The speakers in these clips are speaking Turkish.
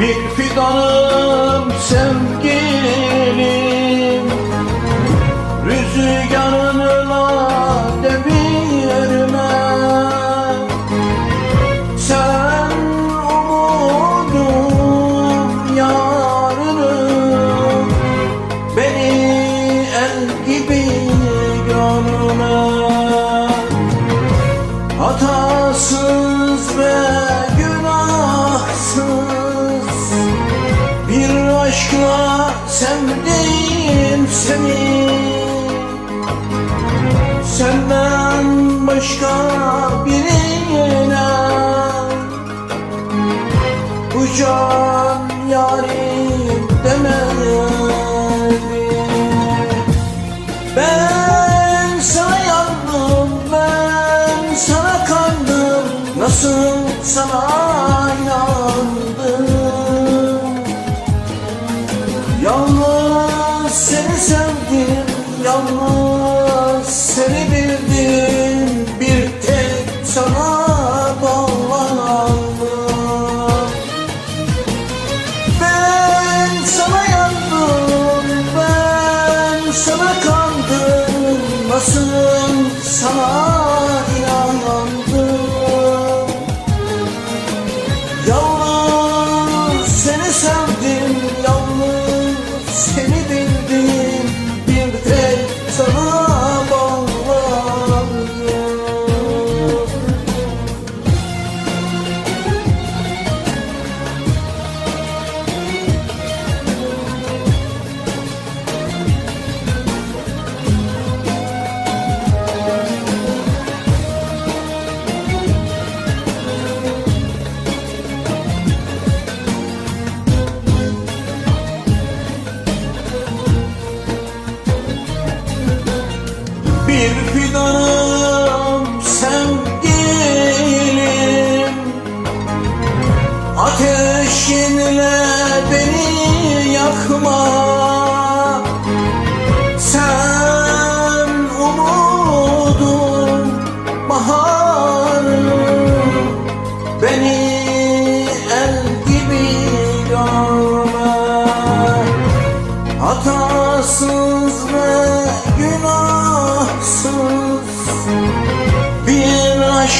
Bir fidanım sevgilim sevdim seni Senden başka birine. Bu can yarim demedim ben Yalnız seni sevdim, yalnız seni bildim Bir fidanım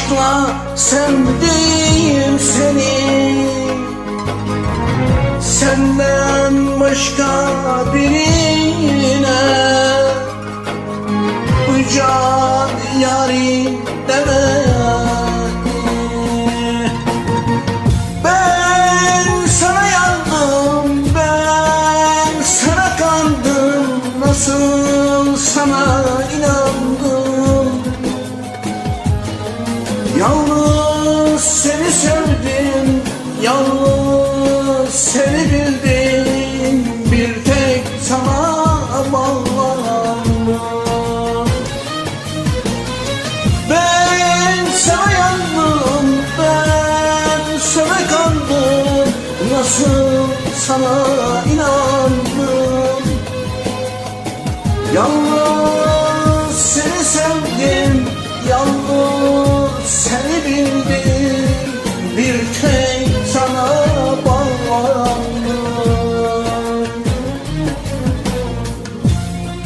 aşkla sevdim seni. Senden başka birine seni sevdim, yalnız seni bildim. Bir tek sana bağlandım. Ben sana yandım, ben sana kandım. Nasıl sana inandım? Yalnız seni sevdim, yalnız seni bildim Bir tek sana bağlandım.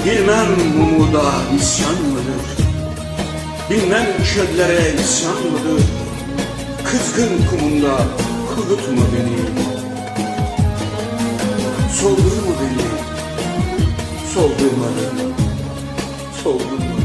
Bilmem umuda isyan mıdır? Bilmem çöllere isyan mıdır? Kızgın kumunda kurutma beni. Soldurma beni. Soldurma beni. Soldurma